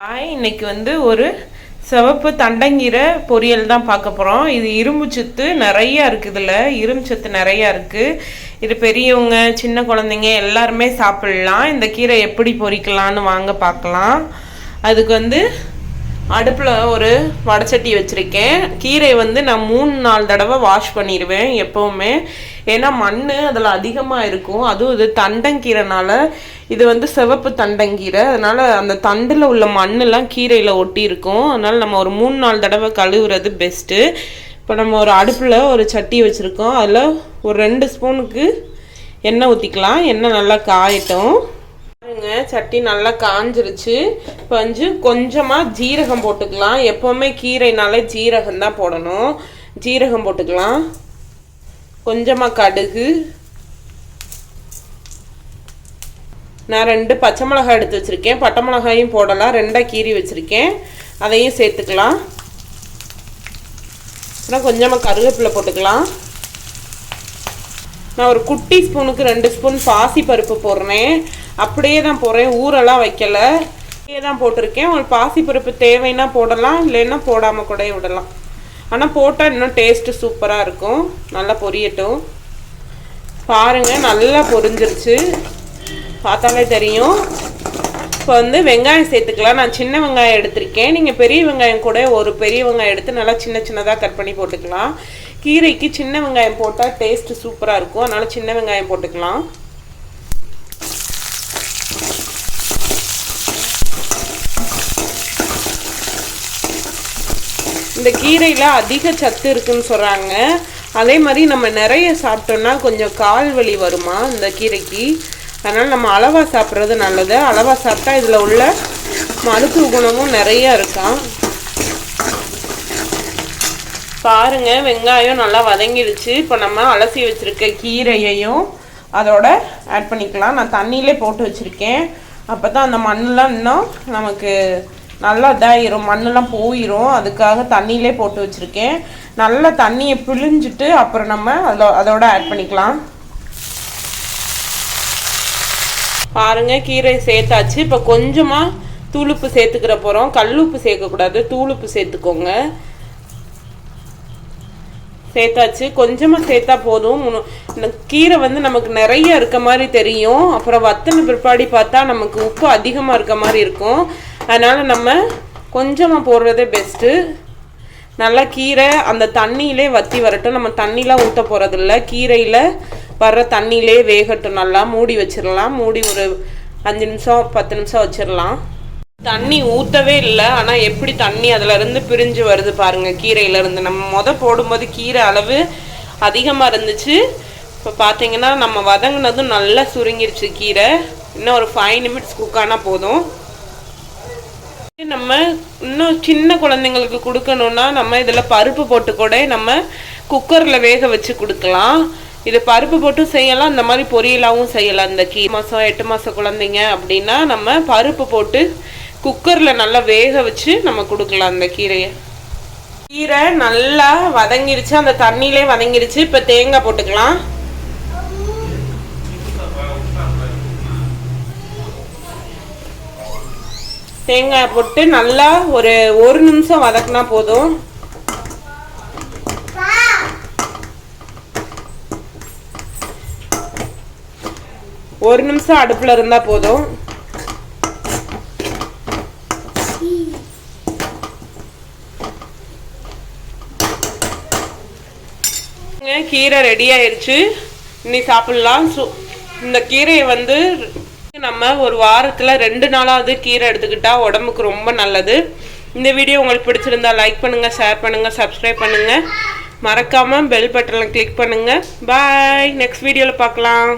Hi இன்னைக்கு வந்து ஒரு சிவப்பு தண்டங்கீரை பொரியல் தான் பார்க்க போகிறோம் இது இரும்பு சத்து நிறையா இருக்குது இதில் இரும்பு சத்து நிறையா இருக்குது இது பெரியவங்க சின்ன குழந்தைங்க எல்லாருமே சாப்பிட்லாம். இந்த கீரை எப்படி பொரிக்கலான்னு வாங்க பார்க்கலாம். அதுக்கு வந்து அடுப்பில் ஒரு வடச்சட்டி வச்சுருக்கேன். கீரை வந்து நான் மூணு நாலு தடவை வாஷ் பண்ணிடுவேன் எப்போவுமே. ஏன்னா மண் அதில் அதிகமாக இருக்கும். அதுவும் இது தண்டங்கீரைனால இது வந்து சிவப்பு தண்டங்கீரை. அதனால் அந்த தண்டில் உள்ள மண்ணெல்லாம் கீரையில் ஒட்டி இருக்கும். அதனால் நம்ம ஒரு மூணு நாலு தடவை கழுவுறது பெஸ்ட்டு இப்போ நம்ம ஒரு அடுப்பில் ஒரு சட்டி வச்சுருக்கோம். அதில் ஒரு ரெண்டு ஸ்பூனுக்கு எண்ணெய் ஊற்றிக்கலாம் எண்ணெய் நல்லா காயட்டும். சட்டி நல்லா காஞ்சிருச்சு. இப்போ வந்து கொஞ்சமாக ஜீரகம் போட்டுக்கலாம். எப்போவுமே கீரைனாலே ஜீரகம் தான் போடணும். ஜீரகம் போட்டுக்கலாம். கொஞ்சமாக கடுகு. நான் ரெண்டு பச்சை மிளகாய் எடுத்து வச்சுருக்கேன். பட்டை மிளகாயும் போடலாம். ரெண்டாக கீரி வச்சுருக்கேன். அதையும் சேர்த்துக்கலாம். அப்புறம் கொஞ்சமாக கருவேப்பிலை போட்டுக்கலாம். நான் ஒரு குட்டி ஸ்பூனுக்கு ரெண்டு ஸ்பூன் பாசி பருப்பு போடுறேன். அப்படியே தான் போடுறேன் ஊரெல்லாம் வைக்கல. அப்படியே தான் போட்டிருக்கேன். உங்களுக்கு பாசி பருப்பு தேவைன்னா போடலாம் இல்லைன்னா போடாமல் கூட விடலாம். ஆனால் போட்டால் இன்னும் டேஸ்ட்டு சூப்பராக இருக்கும். நல்லா பொரியட்டும். பாருங்கள் நல்லா பொரிஞ்சிருச்சு. பார்த்தாலே தெரியும். இப்போ வந்து வெங்காயம் சேர்த்துக்கலாம். நான் சின்ன வெங்காயம் எடுத்திருக்கேன். நீங்கள் பெரிய வெங்காயம் கூட ஒரு பெரிய வெங்காயம் எடுத்து நல்லா சின்ன சின்னதாக கட் பண்ணி போட்டுக்கலாம். கீரைக்கு சின்ன வெங்காயம் போட்டால் டேஸ்ட்டு சூப்பராக இருக்கும். அதனால் சின்ன வெங்காயம் போட்டுக்கலாம். இந்த கீரையில் அதிக சத்து இருக்குன்னு சொல்கிறாங்க அதே மாதிரி நம்ம நிறைய சாப்பிட்டோம்னா கொஞ்சம் கால் வலி வருமா இந்த கீரைக்கு? அதனால் நம்ம அளவாக சாப்பிட்றது நல்லது. அளவாக சாப்பிட்டா இதில் உள்ள மருத்துவ குணமும் நிறையா இருக்கான் பாருங்க வெங்காயம் நல்லா வதங்கிடுச்சு. இப்போ நம்ம அலசி வச்சுருக்க கீரையையும் அதோட ஆட் பண்ணிக்கலாம். நான் தண்ணியிலே போட்டு வச்சுருக்கேன். அப்போ தான் அந்த மண்ணெலாம் இன்னும் நமக்கு நல்லா இதாகிடும் மண்ணெல்லாம் போயிடும் அதுக்காக தண்ணியிலே போட்டு வச்சுருக்கேன். நல்லா தண்ணியை பிழிஞ்சிட்டு அப்புறம் நம்ம அதில் அதோட ஆட் பண்ணிக்கலாம். பாருங்க கீரை சேர்த்தாச்சு. இப்போ கொஞ்சமாக தூளுப்பு சேர்த்துக்கிற போகிறோம் கல்லுப்பு சேர்க்கக்கூடாது. தூளுப்பு சேர்த்துக்கோங்க. சேர்த்தாச்சு. கொஞ்சமாக சேர்த்தா போதும். இந்த கீரை வந்து நமக்கு நிறைய இருக்க மாதிரி தெரியும். அப்புறம் வத்தன பிற்பாடி பார்த்தா நமக்கு உப்பு அதிகமாக இருக்க மாதிரி இருக்கும். அதனால் நம்ம கொஞ்சமாக போடுறதே பெஸ்ட்டு நல்லா கீரை அந்த தண்ணியிலே வத்தி வரட்டும். நம்ம தண்ணிலாம் ஊற்ற போகிறதில்ல கீரையில் வர்ற தண்ணியிலே வேகட்டும். நல்லா மூடி வச்சிடலாம். மூடி ஒரு அஞ்சு நிமிஷம் பத்து நிமிஷம் வச்சிடலாம். தண்ணி ஊற்றவே இல்லை. ஆனால் எப்படி தண்ணி அதிலிருந்து பிரிஞ்சு வருது பாருங்கள் கீரையிலேருந்து. நம்ம முத போடும்போது கீரை அளவு அதிகமாக இருந்துச்சு. இப்போ பார்த்தீங்கன்னா நம்ம வதங்கினதும் நல்லா சுருங்கிருச்சு கீரை. இன்னும் ஒரு ஃபைவ் நிமிட்ஸ் குக் ஆனால் போதும். நம்ம இன்னும் சின்ன குழந்தைங்களுக்கு கொடுக்கணுன்னா நம்ம இதில் பருப்பு போட்டு கூட நம்ம குக்கரில் வேக வச்சு கொடுக்கலாம். இது பருப்பு போட்டு செய்யலாம். இந்த மாதிரி பொரியலாகவும் செய்யலாம். இந்த கீ மாதம் எட்டு மாதம் குழந்தைங்க அப்படின்னா நம்ம பருப்பு போட்டு குக்கரில் நல்லா வேக வச்சு நம்ம கொடுக்கலாம் அந்த கீரையை. கீரை நல்லா வதங்கிருச்சு. அந்த தண்ணியிலே வதங்கிருச்சு. இப்போ தேங்காய் போட்டுக்கலாம். தேங்காய் போட்டு நல்லா ஒரு ஒரு நிமிஷம் வதக்குனா போதும். ஒரு நிமிஷம் அடுப்பில் இருந்தால் போதும். கீரை ரெடி ஆயிடுச்சு இன்னி சாப்பிட்லாம். சு இந்த கீரையை வந்து நம்ம ஒரு வாரத்தில் ரெண்டு நாளாவது கீரை எடுத்துக்கிட்டால் உடம்புக்கு ரொம்ப நல்லது. இந்த வீடியோ உங்களுக்கு பிடிச்சிருந்தா லைக் பண்ணுங்கள் ஷேர் பண்ணுங்கள் சப்ஸ்கிரைப் பண்ணுங்கள் மறக்காமல் பெல் பட்டனை கிளிக் பண்ணுங்கள் பாய் நெக்ஸ்ட் வீடியோவில் பார்க்கலாம்.